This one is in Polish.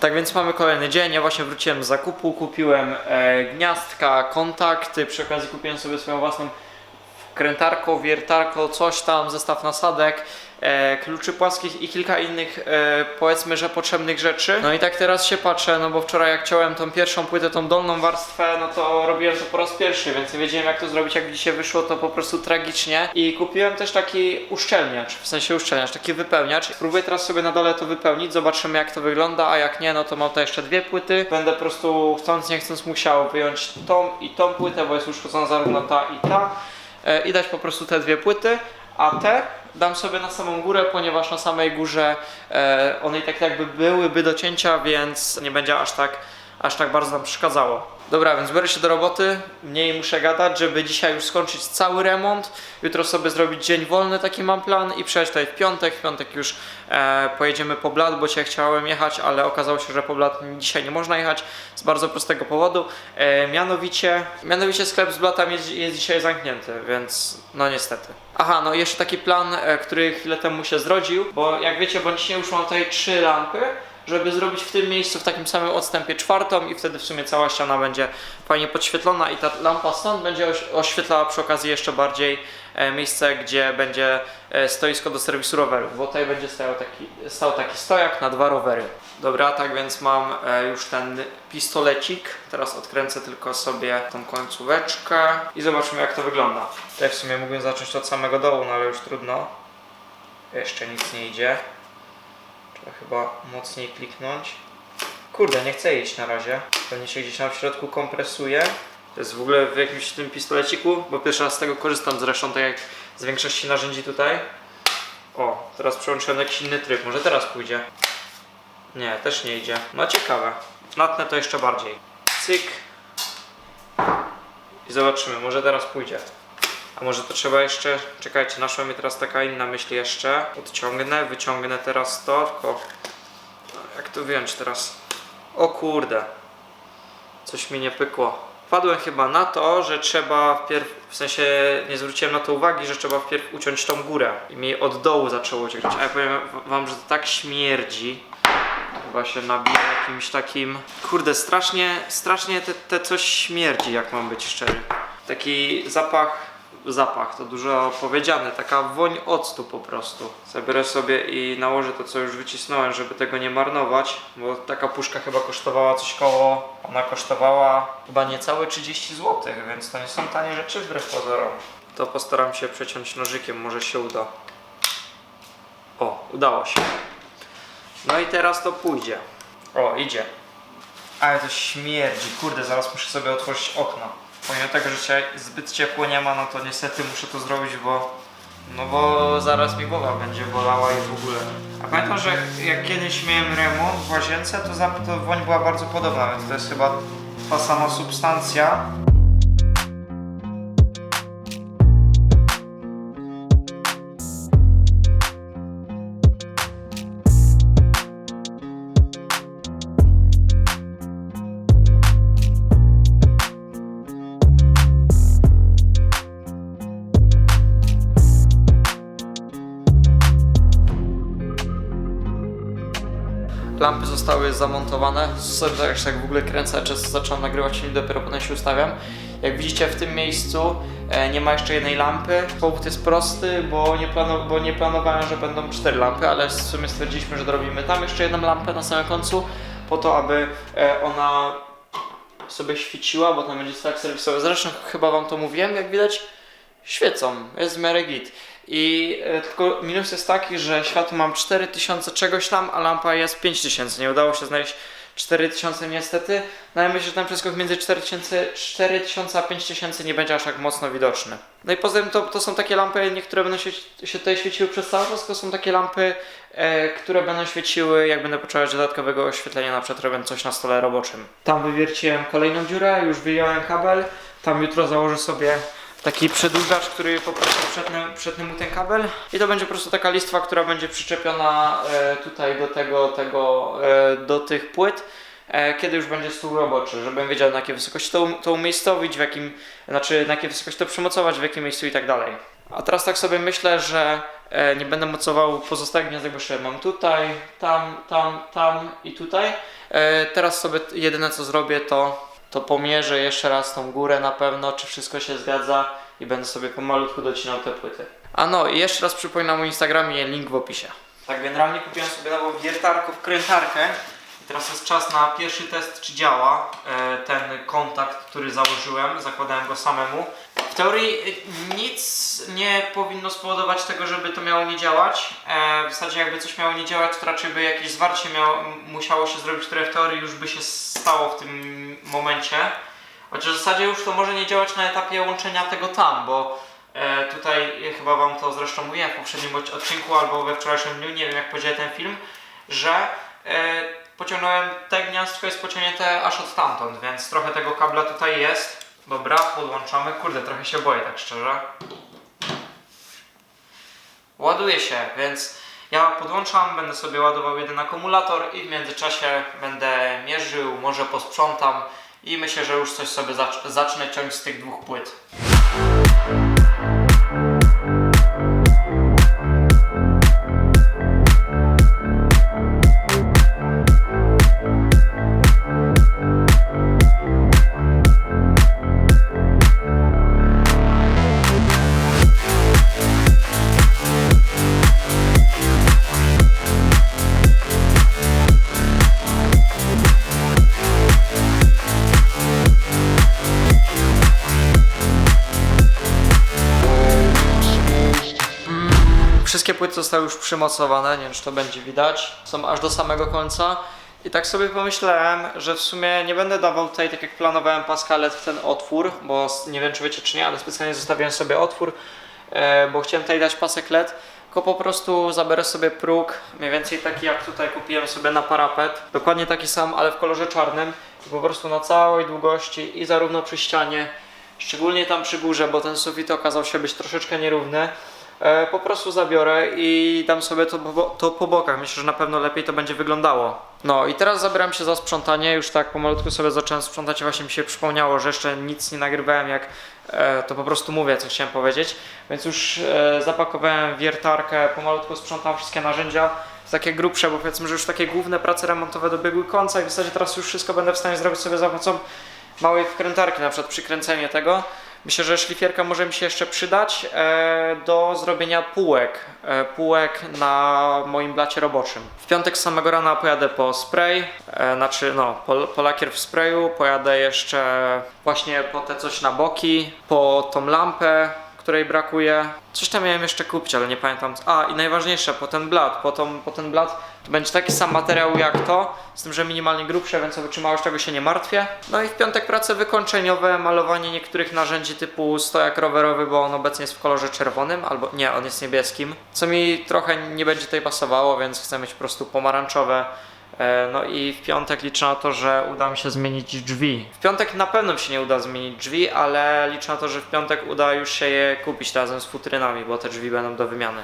Tak więc mamy kolejny dzień. Ja właśnie wróciłem z zakupu, kupiłem e, gniazdka, kontakty, przy okazji kupiłem sobie swoją własną krętarką, wiertarką, coś tam, zestaw nasadek, e, kluczy płaskich i kilka innych e, powiedzmy, że potrzebnych rzeczy. No i tak teraz się patrzę, no bo wczoraj jak ciąłem tą pierwszą płytę, tą dolną warstwę, no to robiłem to po raz pierwszy, więc nie wiedziałem jak to zrobić, jak dzisiaj wyszło to po prostu tragicznie. I kupiłem też taki uszczelniacz, w sensie uszczelniacz, taki wypełniacz. Spróbuję teraz sobie na dole to wypełnić, zobaczymy jak to wygląda, a jak nie, no to mam tutaj jeszcze dwie płyty. Będę po prostu chcąc nie chcąc musiał wyjąć tą i tą płytę, bo jest uszkodzona zarówno ta i ta i dać po prostu te dwie płyty, a te dam sobie na samą górę, ponieważ na samej górze e, one i tak jakby byłyby do cięcia, więc nie będzie aż tak, aż tak bardzo nam przeszkadzało. Dobra, więc biorę się do roboty, mniej muszę gadać, żeby dzisiaj już skończyć cały remont, jutro sobie zrobić dzień wolny, taki mam plan i przejść tutaj w piątek, w piątek już e, pojedziemy po blat, bo dzisiaj chciałem jechać, ale okazało się, że po blat dzisiaj nie można jechać z bardzo prostego powodu, e, mianowicie, mianowicie sklep z blatami jest, jest dzisiaj zamknięty, więc no niestety. Aha, no i jeszcze taki plan, e, który chwilę temu się zrodził, bo jak wiecie, bo dzisiaj już mam tutaj trzy lampy, żeby zrobić w tym miejscu w takim samym odstępie czwartą i wtedy w sumie cała ściana będzie fajnie podświetlona i ta lampa stąd będzie oś- oświetlała przy okazji jeszcze bardziej e, miejsce, gdzie będzie e, stoisko do serwisu rowerów, bo tutaj będzie stał taki, stał taki stojak na dwa rowery. Dobra, tak więc mam e, już ten pistolecik. Teraz odkręcę tylko sobie tą końcóweczkę i zobaczymy jak to wygląda. Tutaj w sumie mógłbym zacząć od samego dołu, no ale już trudno. Jeszcze nic nie idzie. Trzeba chyba mocniej kliknąć. Kurde, nie chcę iść na razie. Pewnie się gdzieś tam w środku kompresuje. To jest w ogóle w jakimś tym pistoleciku, bo pierwszy raz z tego korzystam zresztą, tak jak z większości narzędzi tutaj. O, teraz przełączyłem na jakiś inny tryb, może teraz pójdzie. Nie, też nie idzie. No ciekawe. Natnę to jeszcze bardziej. Cyk. I zobaczymy, może teraz pójdzie. A może to trzeba jeszcze. Czekajcie, naszła mi teraz taka inna myśl jeszcze. Odciągnę, wyciągnę teraz to, tylko. Jak to wyjąć teraz? O kurde. Coś mi nie pykło. Wpadłem chyba na to, że trzeba wpierw, w sensie nie zwróciłem na to uwagi, że trzeba wpierw uciąć tą górę i mi od dołu zaczęło uciekać. A ja powiem wam, że to tak śmierdzi. Chyba się nabija jakimś takim. Kurde, strasznie, strasznie te, te coś śmierdzi, jak mam być szczery. Taki zapach, zapach to dużo powiedziane, taka woń octu po prostu. Zabiorę sobie i nałożę to, co już wycisnąłem, żeby tego nie marnować, bo taka puszka chyba kosztowała coś koło. Ona kosztowała chyba niecałe 30 zł, więc to nie są tanie rzeczy wbrew pozorom. To postaram się przeciąć nożykiem, może się uda. O, udało się. No i teraz to pójdzie. O, idzie. Ale to śmierdzi. Kurde, zaraz muszę sobie otworzyć okno. Pomimo tego, że dzisiaj zbyt ciepło nie ma, no to niestety muszę to zrobić, bo no bo zaraz mi głowa będzie bolała i w ogóle. A pamiętam, że jak kiedyś miałem remont w łazience, to, za- to woń była bardzo podobna, więc to jest chyba ta sama substancja. Lampy zostały zamontowane. Sobie tak, tak w ogóle kręcę, często zacząłem nagrywać film, dopiero potem się ustawiam. Jak widzicie w tym miejscu e, nie ma jeszcze jednej lampy. Powód jest prosty, bo nie, bo nie planowałem, że będą cztery lampy, ale w sumie stwierdziliśmy, że dorobimy tam jeszcze jedną lampę na samym końcu, po to, aby e, ona sobie świeciła, bo tam będzie stak serwisowy. Zresztą chyba wam to mówiłem, jak widać świecą, jest w miarę git. I e, tylko minus jest taki, że światło mam 4000 czegoś tam, a lampa jest 5000. Nie udało się znaleźć 4000 niestety. No ja myślę, że ten przeskok między 4000, 4000 a 5000 nie będzie aż tak mocno widoczny. No i poza tym to, to są takie lampy, niektóre będą się, się tutaj świeciły przez cały czas, to są takie lampy, e, które będą świeciły, jak będę potrzebować dodatkowego oświetlenia, na przykład robiąc coś na stole roboczym. Tam wywierciłem kolejną dziurę, już wyjąłem kabel. Tam jutro założę sobie taki przedłużacz, który po prostu przetnę, przetnę mu ten kabel i to będzie po prostu taka listwa, która będzie przyczepiona e, tutaj do tego, tego e, do tych płyt, e, kiedy już będzie stół roboczy, żebym wiedział na jakiej wysokości to, to umiejscowić, w jakim, znaczy na jakiej wysokości to przymocować, w jakim miejscu i tak dalej. A teraz tak sobie myślę, że nie będę mocował pozostałych gniazdek, bo mam tutaj, tam, tam, tam i tutaj. Teraz sobie jedyne co zrobię to, to pomierzę jeszcze raz tą górę na pewno, czy wszystko się zgadza i będę sobie pomalutku docinał te płyty. A no i jeszcze raz przypominam o Instagramie, link w opisie. Tak, generalnie kupiłem sobie nową wiertarkę, wkrętarkę. I teraz jest czas na pierwszy test, czy działa e, ten kontakt, który założyłem. Zakładałem go samemu. Teorii e, nic nie powinno spowodować tego, żeby to miało nie działać. E, w zasadzie jakby coś miało nie działać, to raczej by jakieś zwarcie miało, musiało się zrobić, które w teorii już by się stało w tym momencie. Chociaż w zasadzie już to może nie działać na etapie łączenia tego tam, bo e, tutaj chyba Wam to zresztą mówiłem w poprzednim odc- odcinku albo we wczorajszym dniu, nie wiem jak powiedział ten film, że e, pociągnąłem te gniazdko jest pociągnięte aż od tamtąd, więc trochę tego kabla tutaj jest. Dobra, podłączamy. Kurde, trochę się boję tak szczerze. Ładuje się, więc ja podłączam, będę sobie ładował jeden akumulator i w międzyczasie będę mierzył, może posprzątam i myślę, że już coś sobie zacz- zacznę ciąć z tych dwóch płyt. Wszystkie płyty zostały już przymocowane, nie wiem czy to będzie widać. Są aż do samego końca. I tak sobie pomyślałem, że w sumie nie będę dawał tutaj, tak jak planowałem, paskalet w ten otwór, bo nie wiem czy wiecie czy nie, ale specjalnie zostawiłem sobie otwór, e, bo chciałem tutaj dać pasek LED, tylko po prostu zabiorę sobie próg, mniej więcej taki jak tutaj kupiłem sobie na parapet, dokładnie taki sam, ale w kolorze czarnym i po prostu na całej długości i zarówno przy ścianie, szczególnie tam przy górze, bo ten sufit okazał się być troszeczkę nierówny, po prostu zabiorę i dam sobie to, po- to po bokach. Myślę, że na pewno lepiej to będzie wyglądało. No i teraz zabieram się za sprzątanie. Już tak pomalutku sobie zacząłem sprzątać właśnie mi się przypomniało, że jeszcze nic nie nagrywałem, jak e, to po prostu mówię, co chciałem powiedzieć. Więc już e, zapakowałem wiertarkę, pomalutku sprzątam wszystkie narzędzia. Takie grubsze, bo powiedzmy, że już takie główne prace remontowe dobiegły końca i w zasadzie teraz już wszystko będę w stanie zrobić sobie za pomocą małej wkrętarki, na przykład przykręcenie tego. Myślę, że szlifierka może mi się jeszcze przydać e, do zrobienia półek. E, półek na moim blacie roboczym. W piątek z samego rana pojadę po spray, e, znaczy no, po, po lakier w sprayu. Pojadę jeszcze właśnie po te coś na boki, po tą lampę, której brakuje. Coś tam miałem jeszcze kupić, ale nie pamiętam. A i najważniejsze, po ten blat. Po, tą, po ten blat to będzie taki sam materiał jak to, z tym, że minimalnie grubsze, więc o wytrzymałość tego się nie martwię. No i w piątek prace wykończeniowe, malowanie niektórych narzędzi typu stojak rowerowy, bo on obecnie jest w kolorze czerwonym, albo nie, on jest niebieskim, co mi trochę nie będzie tutaj pasowało, więc chcę mieć po prostu pomarańczowe. E, No i w piątek liczę na to, że uda mi się zmienić drzwi. W piątek na pewno mi się nie uda zmienić drzwi, ale liczę na to, że w piątek uda już się je kupić razem z futrynami, bo te drzwi będą do wymiany.